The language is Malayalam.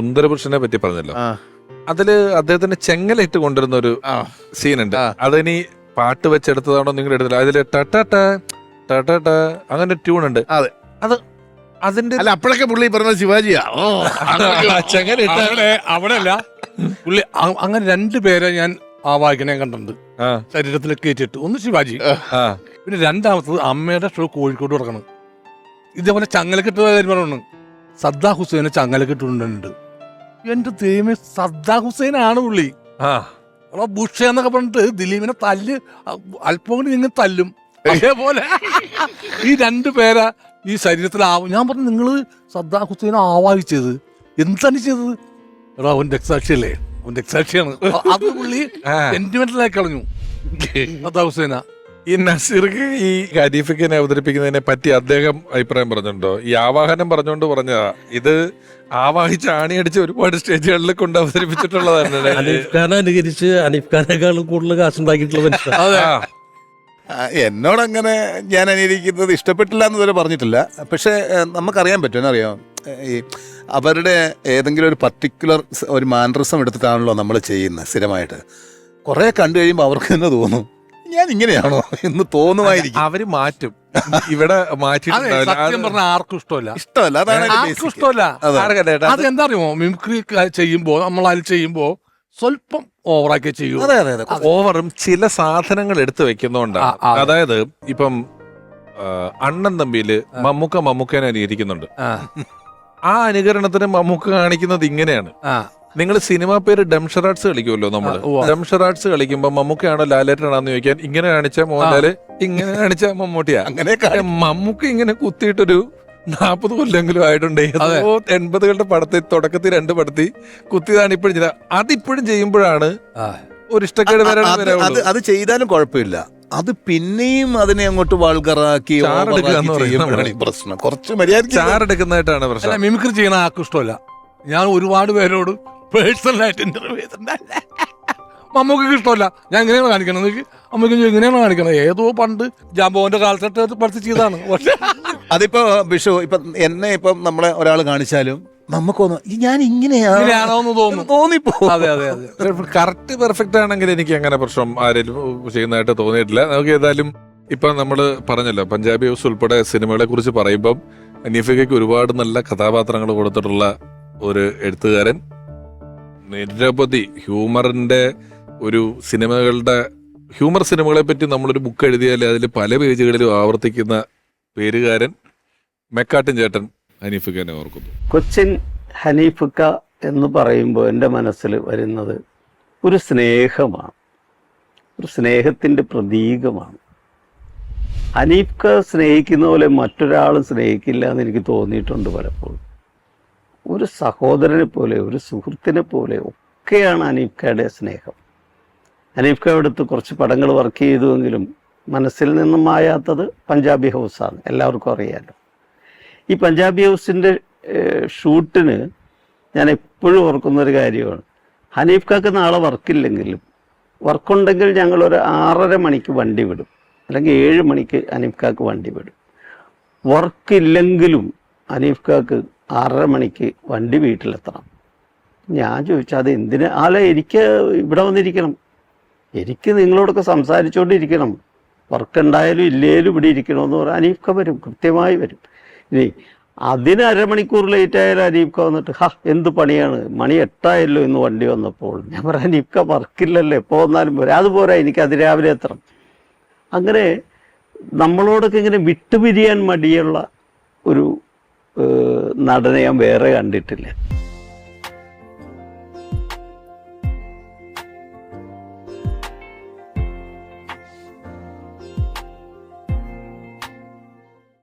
സുന്ദരപുരുഷനെ പറ്റി പറഞ്ഞല്ലോ. അതിൽ അതിൽ ചെങ്ങല ചെങ്ങലയിട്ട് കൊണ്ടുവരുന്ന ഒരു സീൻ സീനുണ്ട്. അതിനി പാട്ട് വെച്ചെടുത്തതാണോ നിങ്ങൾ എടുത്തില്ല അതിൽ അങ്ങനെ ട്യൂൺ ഉണ്ട് അതെ. അത് അതിന്റെ അല്ല അപ്പോഴൊക്കെ പുള്ളി പറഞ്ഞ ശിവാജിയാ ഓ. ചെങ്ങലിട്ട അവിടെ അല്ല പുള്ളി അങ്ങനെ രണ്ട് പേരെ ഞാൻ ആ വായിക്കണേ കണ്ടിട്ടുണ്ട്. ശരീരത്തിൽ കയറ്റിട്ട് ഒന്ന് ശിവാജി. പിന്നെ രണ്ടാമത്തത് അമ്മയുടെ ഷോ കോഴിക്കോട് നടക്കണം ഇതേപോലെ ചങ്ങലക്കെട്ട് കാര്യം പറഞ്ഞു സദ്ദാ ചങ്ങല ചങ്ങലക്കെട്ടുണ്ടുണ്ട് എന്റെ ദൈവമേ സദ്ദാ ആണ് പുള്ളി. ആ. ബുഷ എന്നൊക്കെ പറഞ്ഞിട്ട് ദിലീപിനെ തല്ല് അല്പം കൂടി നിങ്ങൾ തല്ലും. അതേപോലെ ഈ രണ്ടു പേരാ ഈ ശരീരത്തിലാവും ഞാൻ പറഞ്ഞു നിങ്ങൾ സദ്ദാ ഹുസൈനെ ആവാഹിച്ചത് എന്താണ് ചെയ്തത്? എടാ അവൻ രക്സാക്ഷിയല്ലേ അവൻ രക്സാക്ഷിയാണ് അ- അത് പുള്ളി. സെന്റിമെന്റലായി കളഞ്ഞു. സദ്ദാ ഹുസൈന. ഈ നസീർക്ക് ഈ ഖരീഫിക്കിനെ അവതരിപ്പിക്കുന്നതിനെ പറ്റി അദ്ദേഹം അഭിപ്രായം പറഞ്ഞിട്ടുണ്ടോ? ഈ ആവാഹനം പറഞ്ഞുകൊണ്ട് പറഞ്ഞതാ. ഇത് ആവാഹിച്ച് ആണിയടിച്ച് ഒരുപാട് സ്റ്റേജുകളിൽ കൊണ്ട് അവതരിപ്പിച്ചിട്ടുള്ളതാണ്. അനീഫ് ഖാൻ അനുകരിച്ച് അനീഫ് ഖാനേക്കാളും കൂടുതൽ കാശുണ്ടാക്കിയിട്ടുള്ള മനുഷ്യൻ എന്നോടങ്ങനെ ഞാൻ അനുകരിക്കുന്നത് ഇഷ്ടപ്പെട്ടില്ല എന്ന് വരെ പറഞ്ഞിട്ടില്ല. പക്ഷേ നമുക്കറിയാൻ പറ്റും. എന്നറിയാം? ഈ അവരുടെ ഏതെങ്കിലും ഒരു പർട്ടിക്കുലർ ഒരു മാനറിസം എടുത്തിട്ടാണല്ലോ നമ്മൾ ചെയ്യുന്നത് സ്ഥിരമായിട്ട്. കുറേ കണ്ടു കഴിയുമ്പോൾ അവർക്ക് തന്നെ തോന്നും. ഞാൻ ഇങ്ങനെയാണോ എന്ന് തോന്നുമായിരിക്കും. അവർ മാറ്റും. ഇവിടെ അതെ സത്യം പറഞ്ഞ ആർക്കും ഇഷ്ടമല്ല. ഇഷ്ടമല്ല അതാണ് അതിന്റെ ആർക്കും basic. ഇഷ്ടമല്ല. അതെ. ആർക്കല്ലേ അത് എന്താ അറിയുമോ മിമിക്രി ചെയ്യുമ്പോ നമ്മൾ അതിൽ ചെയ്യുമ്പോ സ്വല്പം ഓവറാക്കി ചെയ്യും. അതെ അതെ അതെ. ഓവറും ചില സാധനങ്ങൾ എടുത്തു വെക്കുന്നോണ്ടാണ് ആ, ആ. അതായത് ഇപ്പം ആ, അണ്ണൻ തമ്പിയിൽ മമ്മൂക്ക മമ്മൂക്കനെ അനുകരിക്കുന്നുണ്ട് ആ, ആ അനുകരണത്തിന് മമ്മൂക്ക കാണിക്കുന്നത് ഇങ്ങനെയാണ്. ആ. നിങ്ങൾ സിനിമ പേര് ഡംഷറാട്സ് കളിക്കുമല്ലോ നമ്മൾ. ഡംഷറാട്സ് കളിക്കുമ്പോ മമ്മൂക്കയാണോ ലാലേട്ടനാണെന്ന് ചോദിക്കാൻ ഇങ്ങനെ കാണിച്ച മോഹൻലാൽ ഇങ്ങനെ കാണിച്ച മമ്മൂട്ടിയാ. അങ്ങനെ മമ്മൂക്ക ഇങ്ങനെ കുത്തിയിട്ടൊരു നാപ്പത് കൊല്ലെങ്കിലും ആയിട്ടുണ്ട്. എൺപതുകളുടെ പടത്തിൽ തുടക്കത്തിൽ രണ്ട് പടത്തി കുത്തിയതാണ് ഇപ്പോഴും ചെയ്ത അതിപ്പോഴും ചെയ്യുമ്പോഴാണ്. ഒരു ഇഷ്ടക്കേട് വരാൻ അത് ചെയ്താലും കുഴപ്പമില്ല. അത് പിന്നെയും അതിനെ അങ്ങോട്ട് വാൾഗറാക്കി പ്രശ്നം. കുറച്ച് മര്യാദ ചാറെടുക്കുന്നതായിട്ടാണ് പ്രശ്നം. മിമിക്രി ചെയ്യുന്ന ആർക്കും ഇഷ്ടമല്ല. ഞാൻ ഒരുപാട് പേരോട് പേഴ്സണലായിട്ട് ഇന്റർവ്യൂ ചെയ്തിട്ടുണ്ട് മമ്മൂക്ക് ഇഷ്ടമല്ല. ഞാൻ എങ്ങനെയാണ് കാണിക്കണത്. എനിക്ക് അമ്മയ്ക്ക് എങ്ങനെയാണ് കാണിക്കണത്. ഏതോ പണ്ട് ജാമ്പോന്റെ കാലത്തെ പഠിച്ച് ചെയ്താണ് പക്ഷെ അതിപ്പോ വിഷു ഇപ്പൊ എന്നെ ഇപ്പം നമ്മളെ ഒരാൾ കാണിച്ചാലും നമുക്ക് ഞാൻ ഇങ്ങനെയാ ഇങ്ങനെയാണോ എന്ന് തോന്നും. തോന്നിപ്പോ. അതെ അതെ അതെ. കറക്റ്റ് പെർഫെക്റ്റ് ആണെങ്കിൽ എനിക്ക് അങ്ങനെ പ്രശ്നം ആരെങ്കിലും ചെയ്യുന്നതായിട്ട് തോന്നിയിട്ടില്ല. നമുക്ക് ഏതായാലും ഇപ്പൊ നമ്മൾ പറഞ്ഞല്ലോ പഞ്ചാബി ഹൗസ് ഉൾപ്പെടെ സിനിമകളെ കുറിച്ച് പറയുമ്പം അനീഫയ്ക്ക് ഒരുപാട് നല്ല കഥാപാത്രങ്ങൾ കൊടുത്തിട്ടുള്ള ഒരു എഴുത്തുകാരൻ. നിരവധി ഹ്യൂമറിന്റെ ഒരു സിനിമകളുടെ ഹ്യൂമർ സിനിമകളെ പറ്റി നമ്മളൊരു ബുക്ക് എഴുതിയാൽ അതിൽ പല പേജുകളിലും ആവർത്തിക്കുന്ന പേരുകാരൻ മെക്കാട്ടിൻ ചേട്ടൻ അനീഫിക്കാനെ ഓർക്കുന്നു. കൊച്ചിൻ ഹനീഫുക്ക എന്ന് പറയുമ്പോൾ എന്റെ മനസ്സിൽ വരുന്നത് ഒരു സ്നേഹമാണ്. ഒരു സ്നേഹത്തിന്റെ പ്രതീകമാണ്. ഹനീഫ്ക സ്നേഹിക്കുന്ന പോലെ മറ്റൊരാളും സ്നേഹിക്കില്ല എന്ന് എനിക്ക് തോന്നിയിട്ടുണ്ട് പലപ്പോഴും. ഒരു സഹോദരനെ പോലെ ഒരു സുഹൃത്തിനെ പോലെ ഒക്കെയാണ് അനീഫ്കയുടെ സ്നേഹം. അനീഫ്ക എടുത്ത് കുറച്ച് പടങ്ങൾ വർക്ക് ചെയ്തുവെങ്കിലും മനസ്സിൽ നിന്നും മായാത്തത് പഞ്ചാബി ഹൗസാണ് എല്ലാവർക്കും അറിയാലോ. ഈ പഞ്ചാബി ഹൗസിന്റെ ഷൂട്ടിന് ഞാൻ എപ്പോഴും ഓർക്കുന്നൊരു കാര്യമാണ്. ഹനീഫ്കാക്ക് നാളെ വർക്കില്ലെങ്കിലും വർക്കുണ്ടെങ്കിൽ ഞങ്ങളൊരു ആറര മണിക്ക് വണ്ടി വിടും. അല്ലെങ്കിൽ ഏഴ് മണിക്ക് അനീഫ്കാക്ക് വണ്ടി വിടും. വർക്കില്ലെങ്കിലും ഹനീഫ് കാക്ക് ആറര മണിക്ക് വണ്ടി വീട്ടിലെത്തണം. ഞാൻ ചോദിച്ചു അത് എന്തിന്? അല്ല എനിക്ക് ഇവിടെ വന്നിരിക്കണം. എനിക്ക് നിങ്ങളോടൊക്കെ സംസാരിച്ചുകൊണ്ടിരിക്കണം വർക്ക് ഉണ്ടായാലും ഇല്ലേലും ഇവിടെ ഇരിക്കണമെന്ന് പറഞ്ഞാൽ അനീഫ്ക വരും കൃത്യമായി വരും. ഇനി അതിന് അരമണിക്കൂർ ലേറ്റ് ആയാലും അനീഫ്ക വന്നിട്ട് ഹാ എന്ത് പണിയാണ്? മണി എട്ടായല്ലോ ഇന്ന് വണ്ടി വന്നപ്പോൾ. ഞാൻ പറയാം അനീഫ്ക വർക്കില്ലല്ലോ എപ്പോൾ വന്നാലും പോരാ. അതുപോരാ എനിക്ക് അതിരാവിലെ എത്തണം. അങ്ങനെ നമ്മളോടൊക്കെ ഇങ്ങനെ വിട്ടുപിരിയാൻ മടിയുള്ള ഒരു നടനെ ഞാൻ വേറെ കണ്ടിട്ടില്ല.